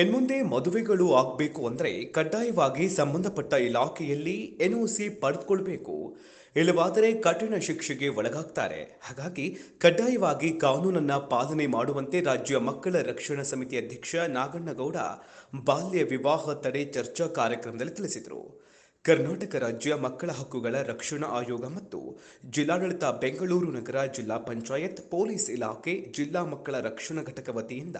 ಇನ್ಮುಂದೆ ಮದುವೆಗಳು ಆಗಬೇಕು ಅಂದರೆ ಕಡ್ಡಾಯವಾಗಿ ಸಂಬಂಧಪಟ್ಟ ಇಲಾಖೆಯಲ್ಲಿ ಎನ್ಒಸಿ ಪಡೆದುಕೊಳ್ಬೇಕು. ಇಲ್ಲವಾದರೆ ಕಠಿಣ ಶಿಕ್ಷೆಗೆ ಒಳಗಾಗ್ತಾರೆ. ಹಾಗಾಗಿ ಕಡ್ಡಾಯವಾಗಿ ಕಾನೂನನ್ನ ಪಾಲನೆ ಮಾಡುವಂತೆ ರಾಜ್ಯ ಮಕ್ಕಳ ರಕ್ಷಣಾ ಸಮಿತಿ ಅಧ್ಯಕ್ಷ ನಾಗಣ್ಣಗೌಡ ಬಾಲ್ಯ ವಿವಾಹ ತಡೆ ಚರ್ಚಾ ಕಾರ್ಯಕ್ರಮದಲ್ಲಿ ತಿಳಿಸಿದರು. ಕರ್ನಾಟಕ ರಾಜ್ಯ ಮಕ್ಕಳ ಹಕ್ಕುಗಳ ರಕ್ಷಣಾ ಆಯೋಗ ಮತ್ತು ಜಿಲ್ಲಾಡಳಿತ ಬೆಂಗಳೂರು ನಗರ ಜಿಲ್ಲಾ ಪಂಚಾಯತ್ ಪೊಲೀಸ್ ಇಲಾಖೆ ಜಿಲ್ಲಾ ಮಕ್ಕಳ ರಕ್ಷಣಾ ಘಟಕ ವತಿಯಿಂದ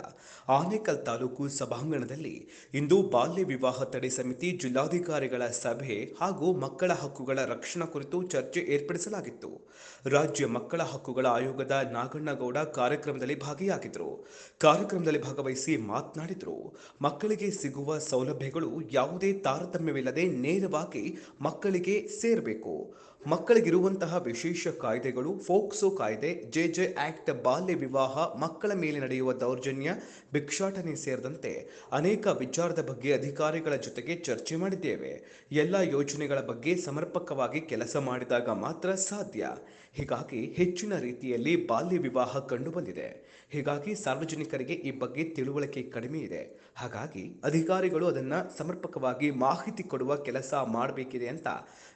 ಆನೇಕಲ್ ತಾಲೂಕು ಸಭಾಂಗಣದಲ್ಲಿ ಇಂದು ಬಾಲ್ಯ ವಿವಾಹ ತಡೆ ಸಮಿತಿ ಜಿಲ್ಲಾಧಿಕಾರಿಗಳ ಸಭೆ ಹಾಗೂ ಮಕ್ಕಳ ಹಕ್ಕುಗಳ ರಕ್ಷಣಾ ಕುರಿತು ಚರ್ಚೆ ಏರ್ಪಡಿಸಲಾಗಿತ್ತು. ರಾಜ್ಯ ಮಕ್ಕಳ ಹಕ್ಕುಗಳ ಆಯೋಗದ ನಾಗಣ್ಣಗೌಡ ಕಾರ್ಯಕ್ರಮದಲ್ಲಿ ಭಾಗಿಯಾಗಿದ್ದರು. ಕಾರ್ಯಕ್ರಮದಲ್ಲಿ ಭಾಗವಹಿಸಿ ಮಾತನಾಡಿದರು. ಮಕ್ಕಳಿಗೆ ಸಿಗುವ ಸೌಲಭ್ಯಗಳು ಯಾವುದೇ ತಾರತಮ್ಯವಿಲ್ಲದೆ ನೇರವಾಗಿ ಮಕ್ಕಳಿಗೆ ಸೇರಬೇಕು. ಮಕ್ಕಳಿಗಿರುವಂತಹ ವಿಶೇಷ ಕಾಯ್ದೆಗಳು ಫೋಕ್ಸೋ ಕಾಯ್ದೆ ಜೆಜೆ ಆಕ್ಟ್ ಬಾಲ್ಯ ವಿವಾಹ, ಮಕ್ಕಳ ಮೇಲೆ ನಡೆಯುವ ದೌರ್ಜನ್ಯ, ಭಿಕ್ಷಾಟನೆ ಸೇರಿದಂತೆ ಅನೇಕ ವಿಚಾರದ ಬಗ್ಗೆ ಅಧಿಕಾರಿಗಳ ಜೊತೆಗೆ ಚರ್ಚೆ ಮಾಡಿದ್ದೇವೆ. ಎಲ್ಲ ಯೋಜನೆಗಳ ಬಗ್ಗೆ ಸಮರ್ಪಕವಾಗಿ ಕೆಲಸ ಮಾಡಿದಾಗ ಮಾತ್ರ ಸಾಧ್ಯ. ಹೀಗಾಗಿ ಹೆಚ್ಚಿನ ರೀತಿಯಲ್ಲಿ ಬಾಲ್ಯ ವಿವಾಹ ಕಂಡುಬಂದಿದೆ. ಹೀಗಾಗಿ ಸಾರ್ವಜನಿಕರಿಗೆ ಈ ಬಗ್ಗೆ ತಿಳುವಳಿಕೆ ಕಡಿಮೆ ಇದೆ. ಹಾಗಾಗಿ ಅಧಿಕಾರಿಗಳು ಅದನ್ನ ಸಮರ್ಪಕವಾಗಿ ಮಾಹಿತಿ ಕೊಡುವ ಕೆಲಸ ಮಾಡಬೇಕಿದೆ ಅಂತ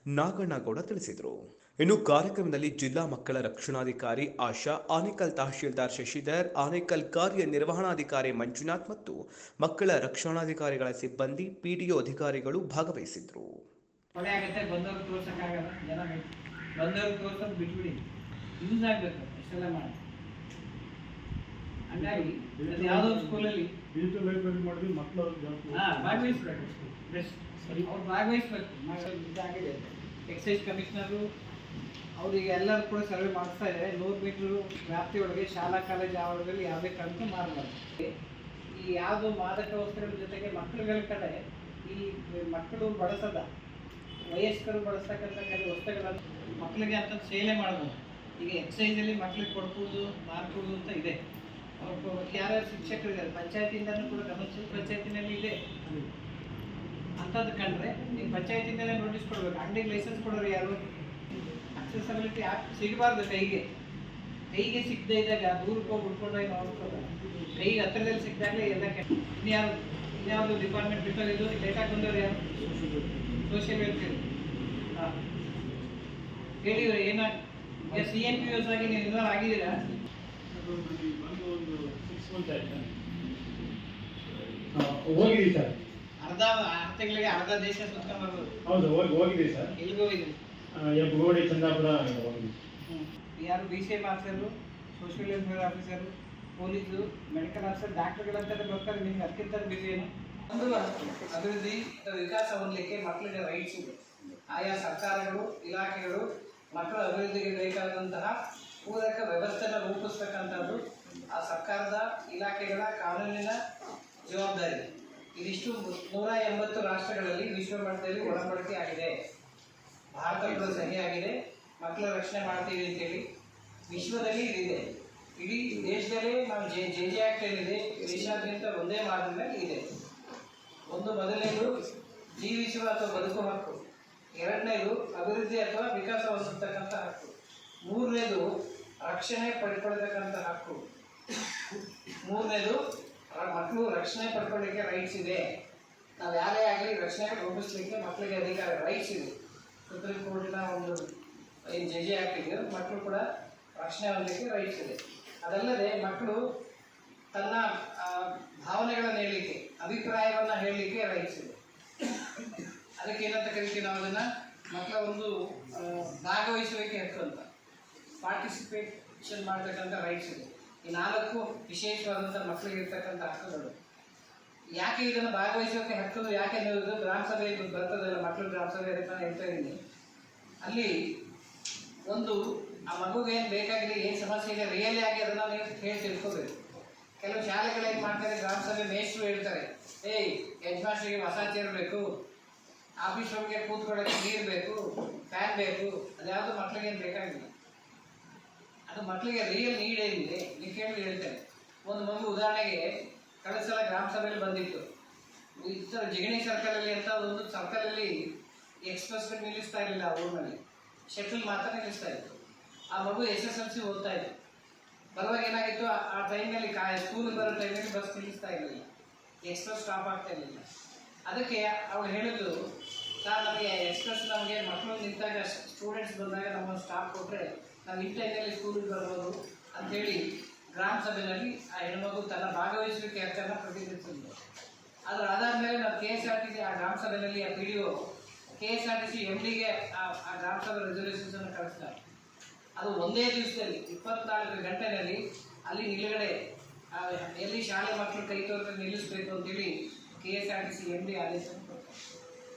ನಾಗಣ್ಣಗೌಡ ತಿಳಿಸಿದರು. ಇನ್ನು ಕಾರ್ಯಕ್ರಮದಲ್ಲಿ ಜಿಲ್ಲಾ ಮಕ್ಕಳ ರಕ್ಷಣಾಧಿಕಾರಿ ಆಶಾ, ಆನೇಕಲ್ ತಹಶೀಲ್ದಾರ್ ಶಶಿಧರ್, ಆನೇಕಲ್ ಕಾರ್ಯನಿರ್ವಹಣಾಧಿಕಾರಿ ಮಂಜುನಾಥ್ ಮತ್ತು ಮಕ್ಕಳ ರಕ್ಷಣಾಧಿಕಾರಿಗಳ ಸಿಬ್ಬಂದಿ ಪಿಡಿಒ ಅಧಿಕಾರಿಗಳು ಭಾಗವಹಿಸಿದ್ರು. ಬಂದವ್ರು ತೋರ್ಸೋದು ಬಿಟ್ಬಿಡಿ. ಯೂಸ್ ಆಗ್ಬೇಕು ಇಷ್ಟೆಲ್ಲ ಮಾಡಿ. ಹಂಗಾಗಿ ಅದು ಯಾವುದೋ ಸ್ಕೂಲಲ್ಲಿ ಡಿಜಿಟಲ್ ಲೈಬ್ರರಿ ಮಾಡಿದ್ರೆ ಮಕ್ಕಳು ಜಾಸ್ತಿ ಹಾ ಭಾಗವಹಿಸ್ಬೇಕು ಬೆಸ್ಟ್ ಅವ್ರು ಭಾಗವಹಿಸ್ಬೇಕು ಇದಾಗಿದೆ. ಎಕ್ಸೈಸ್ ಕಮಿಷನರು ಅವರಿಗೆ ಎಲ್ಲರೂ ಕೂಡ ಸರ್ವೆ ಮಾಡಿಸ್ತಾ ಇದ್ದಾರೆ. ನೂರು ಮೀಟ್ರ್ ವ್ಯಾಪ್ತಿಯೊಳಗೆ ಶಾಲಾ ಕಾಲೇಜ್ ಆವರಣದಲ್ಲಿ ಯಾವುದೇ ಕಾರಣಕ್ಕೂ ಮಾರಬಾರ್ದು. ಈ ಯಾವುದು ಮಾದಕ ವಸ್ತುಗಳ ಜೊತೆಗೆ ಮಕ್ಕಳುಗಳ ಕಡೆ ಈ ಮಕ್ಕಳು ಬಳಸದ ವಯಸ್ಕರು ಬಳಸ್ತಕ್ಕಂಥ ಕೆಲವು ವಸ್ತುಗಳನ್ನು ಮಕ್ಕಳಿಗೆ ಅಂತ ಸೇಲೆ ಮಾಡ್ಬೋದು ಈಗ ಎಕ್ಸೈಸಲ್ಲಿ ಮಕ್ಕಳಿಗೆ ಕೊಡ್ಬೋದು ಮಾರ್ಬೋದು ಅಂತ ಇದೆ. ಅವ್ರು ಯಾರ್ಯಾರು ಶಿಕ್ಷಕರಿದ್ದಾರೆ ಪಂಚಾಯತಿಯಿಂದನೂ ಕೂಡ ಗಮನಿಸಿ, ಪಂಚಾಯತಿನಲ್ಲಿ ಇದೆ. ಅಂಥದ್ದು ಕಂಡ್ರೆ ನೀವು ಪಂಚಾಯತಿಂದಲೇ ನೋಟಿಸ್ ಕೊಡ್ಬೇಕು. ಅಂಡಿ ಲೈಸೆನ್ಸ್ ಕೊಡೋರು ಯಾರು? ಅಕ್ಸೆಸಬಿಲಿಟಿ ಸಿಗಬಾರ್ದು ಕೈಗೆ. ಕೈಗೆ ಸಿಗದೆ ಇದ್ದಾಗ ದೂರಕ್ಕೆ ಹೋಗಿ ಉಟ್ಕೊಂಡಾಗ ನೋಡ್ಕೊಂಡು ಕೈಗೆ ಹತ್ತಿರದಲ್ಲಿ ಸಿಕ್ಕಿದಾಗಲೇ ಎಲ್ಲ ಕೆಟ್ಟ ಇನ್ಯಾರು ಇನ್ಯಾವುದು ಡಿಪಾರ್ಟ್ಮೆಂಟ್ ಬಿಟ್ಟೋದು ಇದು ಲೇಟಾಗಿ ಬಂದವ್ರು ಯಾರು? ಸೋಷಿಯಲ್ ವೆಲ್ಫೇರ್ ಹೇಳಿ. ಇವ್ರು ಏನ ಈಗ ಸಿ ಎನ್ ಪಿ ಆಗಿ ನೀವು ಇನ್ವಾಲ್ವ್ ಆಗಿದ್ದೀರಾ? ಬಂದು ಒಂದು ಸಿಕ್ಸ್ ಮಂತ್ ಆಯ್ತಾ ಹೋಗಿದ್ದೀವಿ ಸರ್. ಅರ್ಧ ಆರು ತಿಂಗಳಿಗೆ ಅರ್ಧ ದೇಶ ಸುತ್ಕೊಂಡ್ ಬರ್ಬೋದು. ಹೌದು ಹೋಗಿ ಹೋಗಿದ್ದೀವಿ ಸರ್. ಎಲ್ಲಿಗೆ ಹೋಗಿದ್ದೀರಿ? ಹೆಬ್ಬಗೋಡಿ ಚಂದಾಪುರ ಹೋಗಿದ್ದೀವಿ. ಯಾರು B C L officer social welfare officer police medical officer ಡಾಕ್ಟರ್ಗಳಂತ ಬರ್ತಾರೆ ನಿಮ್ಗೆ ಅದಕ್ಕಿಂತ ಬಿಸಿ ಏನು. ಅಭಿವೃದ್ಧಿ ವಿಕಾಸ ಹೊಂದಲಿಕ್ಕೆ ಮಕ್ಕಳಿಗೆ ರೈಟ್ಸ್ ಇದೆ. ಆಯಾ ಸರ್ಕಾರಗಳು, ಇಲಾಖೆಗಳು ಮಕ್ಕಳ ಅಭಿವೃದ್ಧಿಗೆ ಬೇಕಾದಂತಹ ಪೂರಕ ವ್ಯವಸ್ಥೆನ ರೂಪಿಸ್ತಕ್ಕಂಥದ್ದು ಆ ಸರ್ಕಾರದ ಇಲಾಖೆಗಳ ಕಾನೂನಿನ ಜವಾಬ್ದಾರಿ. ಇದಿಷ್ಟು ನೂರ ಎಂಬತ್ತು ರಾಷ್ಟ್ರಗಳಲ್ಲಿ ವಿಶ್ವ ಮಟ್ಟದಲ್ಲಿ ಒಳಪಡಿಕೆ ಆಗಿದೆ. ಭಾರತ ಕೂಡ ಸಹಿಯಾಗಿದೆ ಮಕ್ಕಳ ರಕ್ಷಣೆ ಮಾಡ್ತೀವಿ ಅಂತೇಳಿ ವಿಶ್ವದಲ್ಲಿ ಇದಿದೆ. ಇಡೀ ದೇಶದಲ್ಲೇ ನಾವು ಜೆ ಜೆ ಜೆ ಆ್ಯಕ್ಟ್ ಏನಿದೆ ದೇಶಾದ್ಯಂತ ಒಂದೇ ಮಾರ್ಗದಲ್ಲಿ ಇದೆ. ಒಂದು ಮೊದಲನೇದು ಜೀವಿಸುವ ಅಥವಾ ಬದುಕುವ ಹಕ್ಕು. ಎರಡನೇದು ಅಭಿವೃದ್ಧಿ ಅಥವಾ ವಿಕಾಸ ಹೊಂದತಕ್ಕಂಥ ಹಕ್ಕು. ಮೂರನೇದು ರಕ್ಷಣೆ ಪಡ್ಕೊಳ್ತಕ್ಕಂಥ ಹಕ್ಕು. ಮೂರನೇದು ಮಕ್ಕಳು ರಕ್ಷಣೆ ಪಡ್ಕೊಳ್ಳಿಕ್ಕೆ ರೈಟ್ಸ್ ಇದೆ. ನಾವು ಯಾರೇ ಆಗಲಿ ರಕ್ಷಣೆ ರೂಪಿಸ್ಲಿಕ್ಕೆ ಮಕ್ಕಳಿಗೆ ಅಧಿಕಾರ ರೈಟ್ಸ್ ಇದೆ. ಸುಪ್ರೀಂ ಕೋರ್ಟಿನ ಒಂದು ಏನು ಜಜೆ ಇದೆಯೋ ಮಕ್ಕಳು ಕೂಡ ರಕ್ಷಣೆ ಹೊಂದಲಿಕ್ಕೆ ರೈಟ್ಸ್ ಇದೆ. ಅದಲ್ಲದೆ ಮಕ್ಕಳು ತನ್ನ ಭಾವನೆಗಳನ್ನು ಹೇಳಲಿಕ್ಕೆ ಅಭಿಪ್ರಾಯವನ್ನು ಹೇಳಲಿಕ್ಕೆ ರೈಟ್ಸ್ ಇದೆ ಅದಕ್ಕೆ ಏನಂತ ಕರಿತೀವಿ ನಾವು ಅದನ್ನು? ಮಕ್ಕಳ ಒಂದು ಭಾಗವಹಿಸುವಿಕೆ ಹಕ್ಕು ಅಂತ. ಪಾರ್ಟಿಸಿಪೇಷನ್ ಮಾಡ್ತಕ್ಕಂಥ ರೈಟ್ಸ್ ಇದೆ. ಈ ನಾಲ್ಕು ವಿಶೇಷವಾದಂಥ ಮಕ್ಕಳಿಗೆ ಇರ್ತಕ್ಕಂಥ ಹಕ್ಕುಗಳು. ಯಾಕೆ ಇದನ್ನು ಭಾಗವಹಿಸೋಕೆ ಹಕ್ಕನ್ನು ಯಾಕೆ ಅನ್ನೋದು ಗ್ರಾಮ ಸಭೆ ಬರ್ತದಲ್ಲ, ಮಕ್ಕಳು ಗ್ರಾಮ ಸಭೆ ಅಂತ ಹೇಳ್ತಾ ಇದ್ದೀನಿ. ಅಲ್ಲಿ ಒಂದು, ಆ ಮಗುಗೆ ಏನು ಬೇಕಾಗಿದೆ ಏನು ಸಮಸ್ಯೆ ಇದೆ, ರಿಯಲಿ ಆಗಿ ಅದನ್ನು ನೀವು ಹೇಳಿ ತಿಳ್ಕೋಬೇಕು. ಕೆಲವು ಶಾಲೆಗಳು ಏನು ಮಾಡ್ತಾರೆ, ಗ್ರಾಮ ಸಭೆ ಮೇಷ್ಟ್ರು ಹೇಳ್ತಾರೆ ಏಯ್ ಯಜಮಾನ್ರಿಗೆ ಹೊಸ ಚೇರ್ ಬೇಕು ಆಫೀಸ್ ರೂಮ್ಗೆ ಕೂತ್ಕೊಳ್ಳೋಕೆ ನೀರು ಬೇಕು, ಫ್ಯಾನ್ ಬೇಕು, ಅದ್ಯಾವುದು ಮಕ್ಕಳಿಗೆ ಏನು ಬೇಕಾಗಿಲ್ಲ. ಅದು ಮಕ್ಕಳಿಗೆ ರಿಯಲ್ ನೀಡ್ ಏನಿದೆ ನೀವು ಕೇಳಿ ಹೇಳ್ತೇನೆ. ಒಂದು ಮಗು ಉದಾಹರಣೆಗೆ, ಕಳೆದ ಸಲ ಗ್ರಾಮ ಸಭೆಯಲ್ಲಿ ಬಂದಿತ್ತು. ಇತರ ಜಿಗಣಿ ಸರ್ಕಲಲ್ಲಿ ಅಂತ ಒಂದು ಸರ್ಕಲಲ್ಲಿ ಎಕ್ಸ್ಪ್ರೆಸ್ ನಿಲ್ಲಿಸ್ತಾ ಇರಲಿಲ್ಲ ಆ ಊರಿನಲ್ಲಿ. ಶಟಲ್ ಮಾತ್ರ ನಿಲ್ಲಿಸ್ತಾ ಇತ್ತು. ಆ ಮಗು ಎಸ್ ಎಸ್ ಎಲ್ ಸಿ ಓದ್ತಾ ಇತ್ತು. ಬರುವಾಗ ಏನಾಗಿತ್ತು? ಆ- ಟೈಮಲ್ಲಿ ಕಾ ಸ್ಕೂಲಿಗೆ ಬರೋ ಟೈಮಲ್ಲಿ ಬಸ್ ನಿಲ್ಲಿಸ್ತಾ ಇರಲಿಲ್ಲ. ಎಕ್ಸ್ಪ್ರೆಸ್ ಸ್ಟಾಪ್ ಆಗ್ತಾ ಇರಲಿಲ್ಲ. ಅದಕ್ಕೆ ಅವಳು ಹೇಳಿದ್ರು, ಸರ್, ನಮಗೆ ಎಕ್ಸ್ಪ್ರೆಸ್ ನಮಗೆ ಮಕ್ಕಳು ನಿಂತಾಗ ಸ್ಟೂಡೆಂಟ್ಸ್ ಬಂದಾಗ ನಮ್ಮನ್ನು ಸ್ಟಾಪ್ ಕೊಟ್ಟರೆ ನಾವು ಈ ಟೈಮಲ್ಲಿ ಸ್ಕೂಲಿಗೆ ಬರ್ಬೋದು ಅಂಥೇಳಿ ಗ್ರಾಮ ಸಭೆಯಲ್ಲಿ ಆ ಹೆಣ್ಮಗು ತನ್ನ ಭಾಗವಹಿಸುವಿಕೆ ಹಕ್ಕನ್ನು ಪ್ರತಿನಿಧಿಸಿದ್ರು ಅದ್ರ ಅದಾದಮೇಲೆ ನಾವು K S R T C, ಆ ಗ್ರಾಮ ಸಭೆಯಲ್ಲಿ ಆ P D O K S R T C M ಡಿಗೆ ಆ ಗ್ರಾಮ ಸಭೆ ರೆಸಲ್ಯೂಷನ್ಸನ್ನು ಕಳಿಸ್ತಾರೆ. ಅದು ಒಂದೇ ದಿವಸದಲ್ಲಿ ಇಪ್ಪತ್ನಾಲ್ಕು ಗಂಟೆಗಳಲ್ಲಿ ಅಲ್ಲಿ ನಿಲುಗಡೆ ಎಲ್ಲಿ ಶಾಲೆ ಮಕ್ಕಳು ಕೈ ತೋರಿಸಿ ನಿಲ್ಲಿಸಬೇಕು ಅಂತೇಳಿ K S R T C M D ಆದೇಶ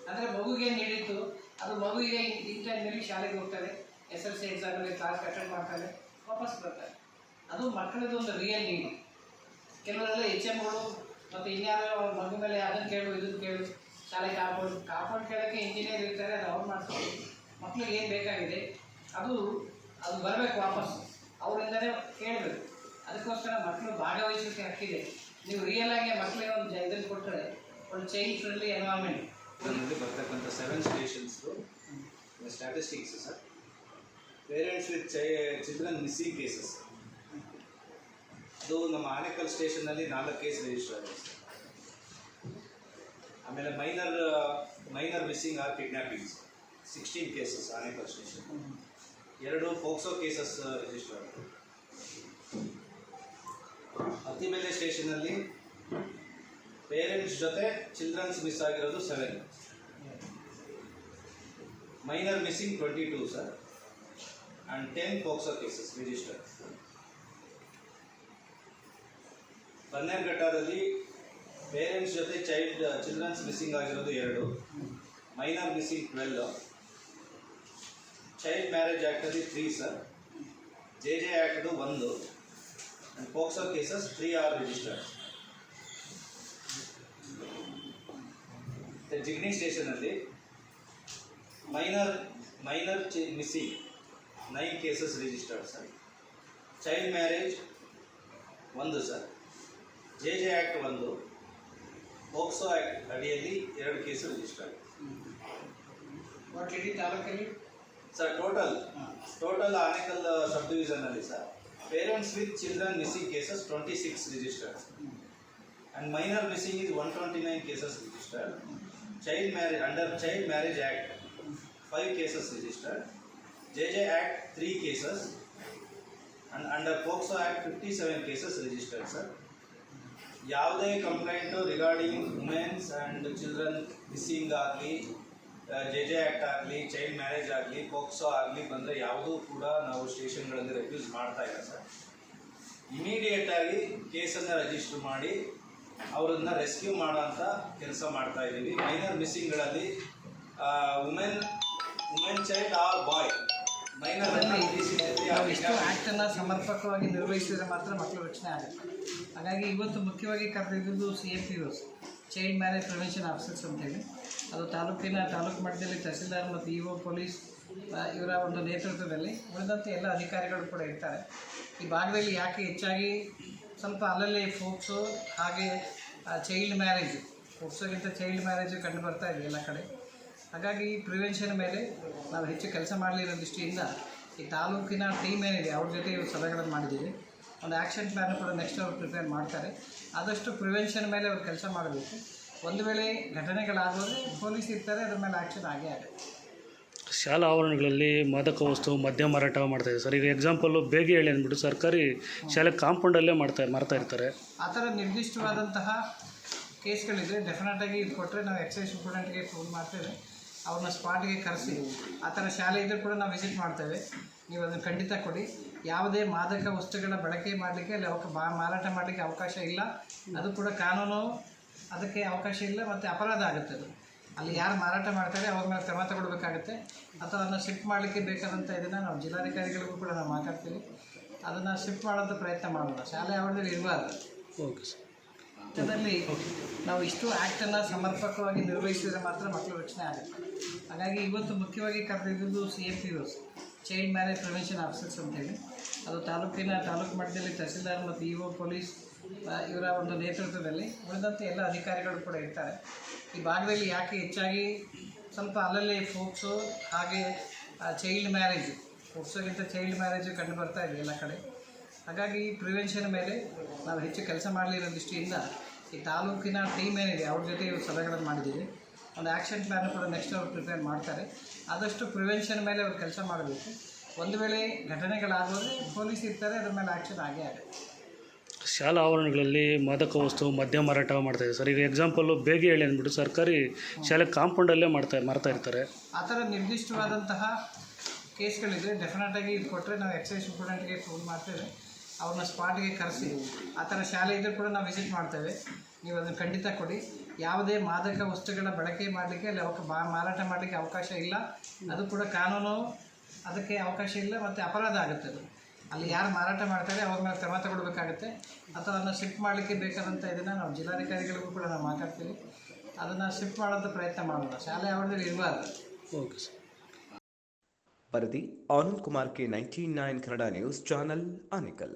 ಅಂದರೆ ಮಗುಗೆ ನೀಡಿತ್ತು ಅದು ಮಗುಗೆ ಈ ಟೈಮ್ನಲ್ಲಿ ಶಾಲೆಗೆ ಹೋಗ್ತಾರೆ ಎಸ್ ಎಲ್ ಸಿ ಎಕ್ಸಾಮಲ್ಲಿ ಕ್ಲಾಸ್ ಅಟೆಂಡ್ ಮಾಡ್ತಾರೆ ವಾಪಸ್ ಬರ್ತಾರೆ ಅದು ಮಕ್ಕಳದ್ದು ಒಂದು ರಿಯಲ್ ನೀಡ್ ಕೆಲವರೆಲ್ಲ ಎಚ್ ಎಮ್ಗಳು ಮತ್ತು ಇನ್ಯಾರೋ ಮಗು ಮೇಲೆ ಅದನ್ನು ಕೇಳು ಇದನ್ನು ಕೇಳು ಶಾಲೆ ಕಾಂಪೌಂಡ್ ಕಾಂಪೌಂಡ್ ಕೇಳೋಕ್ಕೆ ಇಂಜಿನಿಯರ್ ಇರ್ತಾರೆ, ಅದು ಅವ್ರು ಮಾಡ್ತಾರೆ ಮಕ್ಕಳಿಗೆ ಏನು ಬೇಕಾಗಿದೆ, ಅದು ಅದು ಬರಬೇಕು ವಾಪಸ್ ಅವರಿಂದನೇ ಕೇಳಬೇಕು. ಅದಕ್ಕೋಸ್ಕರ ಮಕ್ಕಳು ಭಾಗವಹಿಸೋಕ್ಕೆ ಹಕ್ಕಿದೆ. ನೀವು ರಿಯಲ್ ಆಗಿ ಮಕ್ಕಳಿಗೆ ಒಂದು ಜಾಗದಲ್ಲಿ ಇದನ್ನು ಕೊಟ್ಟರೆ ಒಂದು ಚೈಲ್ಡ್ ಫ್ರೆಂಡ್ಲಿ ಎನ್ವೈರ್ಮೆಂಟ್ ನಮ್ಮಲ್ಲಿ ಬರ್ತಕ್ಕಂಥ seven stations statistics sir. Parents with chi children missing cases ಅದು ನಮ್ಮ ಆನೇಕಲ್ ಸ್ಟೇಷನ್ನಲ್ಲಿ ನಾಲ್ಕು ಕೇಸ್ ರಿಜಿಸ್ಟರ್ ಆಗಿದೆ ಸರ್. ಆಮೇಲೆ minor minor missing or kidnappings sixteen cases Anekal station ಎರಡು ಫೋಕ್ಸೋ ಕೇಸಸ್ ರಿಜಿಸ್ಟರ್ ಆಗಿದೆ ಅತಿಬೆಲೆ ಸ್ಟೇಷನಲ್ಲಿ ಪೇರೆಂಟ್ಸ್ ಜೊತೆ ಚಿಲ್ಡ್ರನ್ಸ್ ಮಿಸ್ ಆಗಿರೋದು seven minor missing twenty two sir and ten POCSO cases register ಬನ್ನೇರ್ಘಟ್ಟದಲ್ಲಿ parents ಜೊತೆ ಚೈಲ್ಡ್ ಚಿಲ್ಡ್ರನ್ಸ್ ಮಿಸ್ಸಿಂಗ್ ಆಗಿರೋದು ಎರಡು. Minor missing twelve child marriage ಆ್ಯಕ್ಟಲ್ಲಿ three sir J J ಆ್ಯಕ್ಟ್ದು ಒಂದು. And POCSO cases three are registered Jigani ಸ್ಟೇಷನಲ್ಲಿ minor minor chi missing nine cases registered sir child marriage ಒಂದು sir J J act ಒಂದು. POCSO act ಅಡಿಯಲ್ಲಿ ಎರಡು case registered ತಾಲೂಕಲ್ಲಿ Sir total total Anekal sub ಡಿವಿಷನಲ್ಲಿ sir parents with children missing cases twenty six registered and minor missing is 129 cases registered. Child marriage, under Child Marriage Act, 5 cases registered. JJ Act, 3 cases. And under POXO Act, 57 cases registered, sir. ಯಾವುದೇ complaint regarding womens and children missing ಆಗಲಿ J J act ಆಗಲಿ child marriage ಆಗಲಿ POCSO ಆಗಲಿ ಬಂದರೆ ಯಾವುದೂ ಕೂಡ ನಾವು ಸ್ಟೇಷನ್ಗಳಲ್ಲಿ refuse ಮಾಡ್ತಾ ಇಲ್ಲ ಸರ್. ಇಮಿಡಿಯೇಟಾಗಿ ಕೇಸನ್ನು ರಿಜಿಸ್ಟರ್ ಮಾಡಿ ಅವರನ್ನ ರೆಸ್ಕ್ಯೂ ಮಾಡೋಂಥ ಕೆಲಸ ಮಾಡ್ತಾ ಇದ್ದೀವಿ. Minor ಮಿಸ್ಸಿಂಗ್ಗಳಲ್ಲಿ women women child or boy ನಾವು ಆ್ಯಕ್ಟನ್ನು ಸಮರ್ಪಕವಾಗಿ ನಿರ್ವಹಿಸಿದರೆ ಮಾತ್ರ ಮಕ್ಕಳ ರಕ್ಷಣೆ ಆಗುತ್ತೆ. ಹಾಗಾಗಿ ಇವತ್ತು ಮುಖ್ಯವಾಗಿ ಕರೆದಿದ್ದು C F P O's child marriage prevention officers ಅಂತೇಳಿ. ಅದು ತಾಲೂಕಿನ ತಾಲೂಕು ಮಟ್ಟದಲ್ಲಿ ತಹಸೀಲ್ದಾರ್ ಮತ್ತು ಇ ಪೊಲೀಸ್ ಇವರ ಒಂದು ನೇತೃತ್ವದಲ್ಲಿ ಉಳಿದಂತೆ ಎಲ್ಲ ಅಧಿಕಾರಿಗಳು ಕೂಡ ಇರ್ತಾರೆ. ಈ ಭಾಗದಲ್ಲಿ ಯಾಕೆ ಹೆಚ್ಚಾಗಿ ಸ್ವಲ್ಪ ಅಲ್ಲಲ್ಲಿ ಫೋಕ್ಸು ಹಾಗೆ ಚೈಲ್ಡ್ ಮ್ಯಾರೇಜ್ ಫೋಕ್ಸೋಗಿಂತ ಚೈಲ್ಡ್ ಮ್ಯಾರೇಜ್ ಕಂಡು ಬರ್ತಾ ಇದೆ ಎಲ್ಲ ಕಡೆ. ಹಾಗಾಗಿ ಈ ಪ್ರಿವೆನ್ಷನ್ ಮೇಲೆ ನಾವು ಹೆಚ್ಚು ಕೆಲಸ ಮಾಡಲಿರೋ ದೃಷ್ಟಿಯಿಂದ ಈ ತಾಲೂಕಿನ ಟೀಮ್ ಏನಿದೆ, ಅವ್ರ ಜೊತೆ ಇವರು ಸಲಹೆಗಳನ್ನು ಮಾಡಿದ್ದೀವಿ. ಒಂದು ಆ್ಯಕ್ಷನ್ ಪ್ಲ್ಯಾನ್ ಕೂಡ ನೆಕ್ಸ್ಟ್ ಅವ್ರು ಪ್ರಿಪೇರ್ ಮಾಡ್ತಾರೆ. ಆದಷ್ಟು ಪ್ರಿವೆನ್ಷನ್ ಮೇಲೆ ಅವ್ರು ಕೆಲಸ ಮಾಡಬೇಕು. ಒಂದು ವೇಳೆ ಘಟನೆಗಳಾದರೆ ಪೊಲೀಸ್ ಇರ್ತಾರೆ ಅದ್ರ ಮೇಲೆ ಆ್ಯಕ್ಷನ್ ಆಗೇ ಆಗುತ್ತೆ. ಶಾಲಾ ಆವರಣಗಳಲ್ಲಿ ಮಾದಕ ವಸ್ತು ಮದ್ಯ ಮಾರಾಟ ಮಾಡ್ತಾ ಇದ್ದಾರೆ. ಸರ್ ಈಗ ಎಕ್ಸಾಂಪಲ್ಲು ಬೇಗ ಹೇಳಿ ಅಂದ್ಬಿಟ್ಟು ಸರ್ಕಾರಿ ಶಾಲೆ ಕಾಂಪೌಂಡಲ್ಲೇ ಮಾಡ್ತಾ ಮಾರ್ತಾ ಇರ್ತಾರೆ. ಆ ಥರ ನಿರ್ದಿಷ್ಟವಾದಂತಹ ಕೇಸ್ಗಳಿದ್ರೆ ಡೆಫಿನೆಟಾಗಿ ಇದು ಕೊಟ್ಟರೆ ನಾವು ಎಕ್ಸೈಸ್ ಸ್ಟೂಡೆಂಟ್ಗೆ ಫೋನ್ ಮಾಡ್ತೇವೆ. ಅವ್ರನ್ನ ಸ್ಪಾಟ್ಗೆ ಕರೆಸಿ. ಆ ಥರ ಶಾಲೆ ಇದ್ರೆ ಕೂಡ ನಾವು ವಿಸಿಟ್ ಮಾಡ್ತೇವೆ. ನೀವು ಅದನ್ನು ಖಂಡಿತ ಕೊಡಿ. ಯಾವುದೇ ಮಾದಕ ವಸ್ತುಗಳ ಬಳಕೆ ಮಾಡಲಿಕ್ಕೆ ಅಲ್ಲಿ ಅವಕ್ಕೆ ಮಾರಾಟ ಮಾಡಲಿಕ್ಕೆ ಅವಕಾಶ ಇಲ್ಲ. ಅದು ಕೂಡ ಕಾನೂನು ಅದಕ್ಕೆ ಅವಕಾಶ ಇಲ್ಲ ಮತ್ತು ಅಪರಾಧ ಆಗುತ್ತೆ ಅದು. ಅಲ್ಲಿ ಯಾರು ಮಾರಾಟ ಮಾಡ್ತಾರೆ ಅವ್ರ ಮೇಲೆ ಕ್ರಮ ತಗೊಳ್ಬೇಕಾಗುತ್ತೆ. ಅಥವಾ ಅದನ್ನು ಶಿಫ್ಟ್ ಮಾಡಲಿಕ್ಕೆ ಬೇಕಾದಂಥ ಇದನ್ನು ನಾವು ಜಿಲ್ಲಾಧಿಕಾರಿಗಳಿಗೂ ಕೂಡ ನಾವು ಮಾತಾಡ್ತೀವಿ. ಅದನ್ನು ಶಿಫ್ಟ್ ಮಾಡೋಂಥ ಪ್ರಯತ್ನ ಮಾಡೋಣ ಶಾಲೆ ಆವರಣದಲ್ಲಿ ಇರಬಾರ್ದು. ಓಕೆ ಸರ್ ಇದರಲ್ಲಿ ನಾವು ಇಷ್ಟು ಆ್ಯಕ್ಟನ್ನು ಸಮರ್ಪಕವಾಗಿ ನಿರ್ವಹಿಸಿದರೆ ಮಾತ್ರ ಮಕ್ಕಳು ರಕ್ಷಣೆ ಆಗುತ್ತೆ. ಹಾಗಾಗಿ ಇವತ್ತು ಮುಖ್ಯವಾಗಿ ಕರೆದಿದ್ದು C M P O's child marriage prevention officers ಅಂತೇಳಿ. ಅದು ತಾಲೂಕಿನ ತಾಲೂಕು ಮಟ್ಟದಲ್ಲಿ ತಹಸೀಲ್ದಾರ್ ಮತ್ತು ಇ ಒ ಪೊಲೀಸ್ ಇವರ ಒಂದು ನೇತೃತ್ವದಲ್ಲಿ ಉಳಿದಂತೆ ಎಲ್ಲ ಅಧಿಕಾರಿಗಳು ಕೂಡ ಇರ್ತಾರೆ. ಈ ಭಾಗದಲ್ಲಿ ಯಾಕೆ ಹೆಚ್ಚಾಗಿ ಸ್ವಲ್ಪ ಅಲ್ಲಲ್ಲಿ ಫೋಕ್ಸು ಹಾಗೆ ಚೈಲ್ಡ್ ಮ್ಯಾರೇಜ್ ಫೋಕ್ಸೋಗಿಂತ ಚೈಲ್ಡ್ ಮ್ಯಾರೇಜ್ ಕಂಡು ಬರ್ತಾ ಇದೆ ಎಲ್ಲ ಕಡೆ. ಹಾಗಾಗಿ ಈ ಪ್ರಿವೆನ್ಷನ್ ಮೇಲೆ ನಾವು ಹೆಚ್ಚು ಕೆಲಸ ಮಾಡಲಿರೋ ದೃಷ್ಟಿಯಿಂದ ಈ ತಾಲೂಕಿನ ಟೀಮ್ ಏನಿದೆ, ಅವ್ರ ಜೊತೆ ಇವರು ಸಭೆಗಳನ್ನು ಮಾಡಿದ್ದೀವಿ. ಒಂದು ಆ್ಯಕ್ಷನ್ ಪ್ಲ್ಯಾನ್ ಕೂಡ ನೆಕ್ಸ್ಟ್ ಅವ್ರು ಪ್ರಿಪೇರ್ ಮಾಡ್ತಾರೆ. ಆದಷ್ಟು ಪ್ರಿವೆನ್ಷನ್ ಮೇಲೆ ಅವ್ರು ಕೆಲಸ ಮಾಡಬೇಕು. ಒಂದು ವೇಳೆ ಘಟನೆಗಳಾಗೋದ್ರೆ ಪೊಲೀಸ್ ಇರ್ತಾರೆ, ಅದ್ರ ಮೇಲೆ ಆ್ಯಕ್ಷನ್ ಆಗೇ ಆಗುತ್ತೆ. ಶಾಲಾ ಆವರಣಗಳಲ್ಲಿ ಮಾದಕ ವಸ್ತು, ಮದ್ಯ ಮಾರಾಟ ಮಾಡ್ತಾ ಇದೆ. ಸರ್, ಈಗ ಎಕ್ಸಾಂಪಲ್ಲು ಬೇಗೆ ಹೇಳಿ ಅಂದ್ಬಿಟ್ಟು ಸರ್ಕಾರಿ ಶಾಲೆ ಕಾಂಪೌಂಡಲ್ಲೇ ಮಾಡ್ತಾ, ಮಾರ್ತಾ ಇರ್ತಾರೆ. ಆ ಥರ ನಿರ್ದಿಷ್ಟವಾದಂತಹ ಕೇಸ್ಗಳಿದ್ರೆ ಡೆಫಿನೆಟಾಗಿ ಇದು ಕೊಟ್ಟರೆ ನಾವು ಎಕ್ಸೈಸ್ ಸ್ಟೂಡೆಂಟ್ಗೆ ಫೋನ್ ಮಾಡ್ತೇವೆ. ಅವ್ರನ್ನ ಸ್ಪಾಟ್ಗೆ ಕರೆಸಿ. ಆ ಥರ ಶಾಲೆ ಇದ್ರೂ ಕೂಡ ನಾವು ವಿಸಿಟ್ ಮಾಡ್ತೇವೆ. ನೀವು ಅದನ್ನು ಖಂಡಿತ ಕೊಡಿ. ಯಾವುದೇ ಮಾದಕ ವಸ್ತುಗಳ ಬಳಕೆ ಮಾಡಲಿಕ್ಕೆ ಅಲ್ಲಿ ಅವಕ ಮಾರಾಟ ಮಾಡಲಿಕ್ಕೆ ಅವಕಾಶ ಇಲ್ಲ. ಅದು ಕೂಡ ಕಾನೂನು, ಅದಕ್ಕೆ ಅವಕಾಶ ಇಲ್ಲ, ಮತ್ತು ಅಪರಾಧ ಆಗುತ್ತೆ ಅದು. ಅಲ್ಲಿ ಯಾರು ಮಾರಾಟ ಮಾಡ್ತಾರೆ, ಅವ್ರ ಮೇಲೆ ಕ್ರಮ ತಗೊಳ್ಬೇಕಾಗುತ್ತೆ. ಅಥವಾ ಅದನ್ನು ಶಿಫ್ಟ್ ಮಾಡಲಿಕ್ಕೆ ಬೇಕಾದಂಥ ಇದನ್ನು ನಾವು ಜಿಲ್ಲಾಧಿಕಾರಿಗಳಿಗೂ ಕೂಡ ನಾವು ಮಾತಾಡ್ತೀವಿ. ಅದನ್ನು ಶಿಫ್ಟ್ ಮಾಡೋಂಥ ಪ್ರಯತ್ನ ಮಾಡೋಣ ಶಾಲೆ ಆವರಣದಲ್ಲಿ ಇರಬಾರ್ದು. ಓಕೆ ಸರ್ ವರದಿ Anand Kumar K ninety nine Kannada news channel Anekal